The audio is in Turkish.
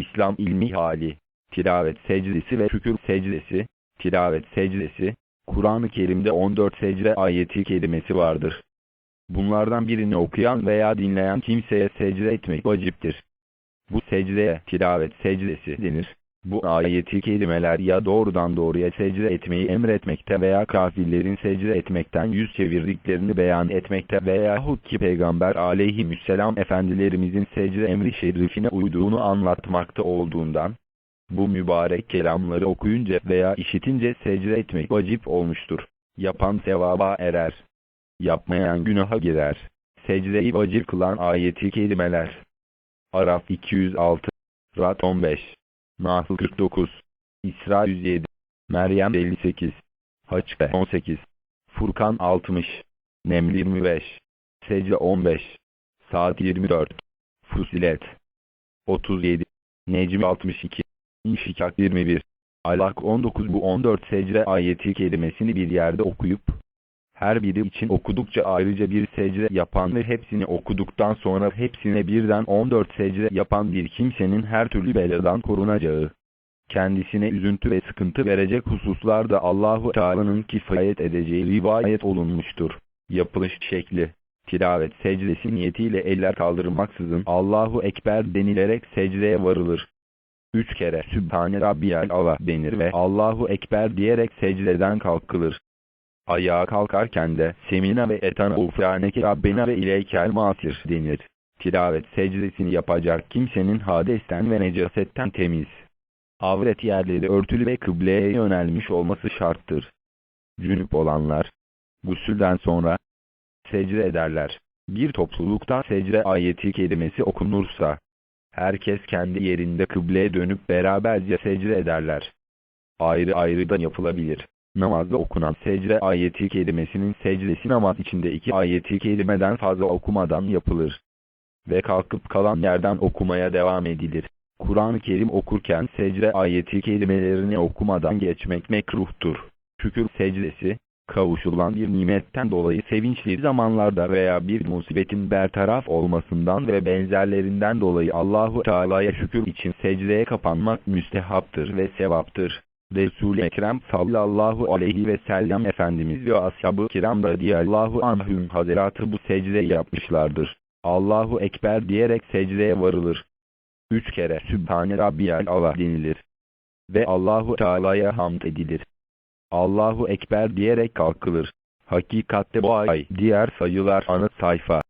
İslam ilmi hali, tilavet secdesi ve şükür secdesi, tilavet secdesi, Kur'an-ı Kerim'de 14 secde ayeti kelimesi vardır. Bunlardan birini okuyan veya dinleyen kimseye secde etmek vaciptir. Bu secdeye tilavet secdesi denir. Bu ayeti kelimeler ya doğrudan doğruya secde etmeyi emretmekte veya kafirlerin secde etmekten yüz çevirdiklerini beyan etmekte veyahut ki Peygamber aleyhisselam efendilerimizin secde emri şerifine uyduğunu anlatmakta olduğundan, bu mübarek kelamları okuyunca veya işitince secde etmek vacip olmuştur. Yapan sevaba erer. Yapmayan günaha girer. Secdeyi vacip kılan ayeti kelimeler. Araf 206, Rad 15, Nahl 49, İsra 107, Meryem 58, Haç 18, Furkan 60, Neml 25, Secde 15, Saat 24, Fusilet 37, Necm 62, İnşikak 21, Alak 19 Bu 14 secde ayeti kelimesini bir yerde okuyup, her biri için okudukça ayrıca bir secde yapan ve hepsini okuduktan sonra hepsine birden 14 secde yapan bir kimsenin her türlü beladan korunacağı, kendisine üzüntü ve sıkıntı verecek hususlarda Allahu Teala'nın kifayet edeceği rivayet olunmuştur. Yapılış şekli Tilavet secdesi niyetiyle eller kaldırmaksızın Allahu Ekber denilerek secdeye varılır. Üç kere Sübhane Rabbiyal Allah denir ve Allahu Ekber diyerek secdeden kalkılır. Ayağa kalkarken de Semina ve Etana ufraneke Rabbena ve ileykel masir denir. Tilavet secdesini yapacak kimsenin hadesten ve necasetten temiz. Avret yerleri örtülü ve kıbleye yönelmiş olması şarttır. Cünüp olanlar, gusülden sonra, secde ederler. Bir toplulukta secde ayeti kelimesi okunursa, herkes kendi yerinde kıbleye dönüp beraberce secde ederler. Ayrı ayrı da yapılabilir. Namazda okunan secde ayeti kelimesinin secdesi namaz içinde iki ayeti kelimeden fazla okumadan yapılır. Ve kalkıp kalan yerden okumaya devam edilir. Kur'an-ı Kerim okurken secde ayeti kelimelerini okumadan geçmek mekruhtur. Şükür secdesi, kavuşulan bir nimetten dolayı sevinçli zamanlarda veya bir musibetin bertaraf olmasından ve benzerlerinden dolayı Allahu Teala'ya şükür için secdeye kapanmak müstehaptır ve sevaptır. Resul-i Ekrem sallallahu aleyhi ve sellem Efendimiz ve ashab-ı kiram radiyallahu anhüm hazeratı bu secdeyi yapmışlardır. Allahu Ekber diyerek secdeye varılır. Üç kere Sübhane Rabbiyal Allah denilir. Ve Allahu Teala'ya hamd edilir. Allahu Ekber diyerek kalkılır. Hakikatte bu ay diğer sayılar ana sayfa.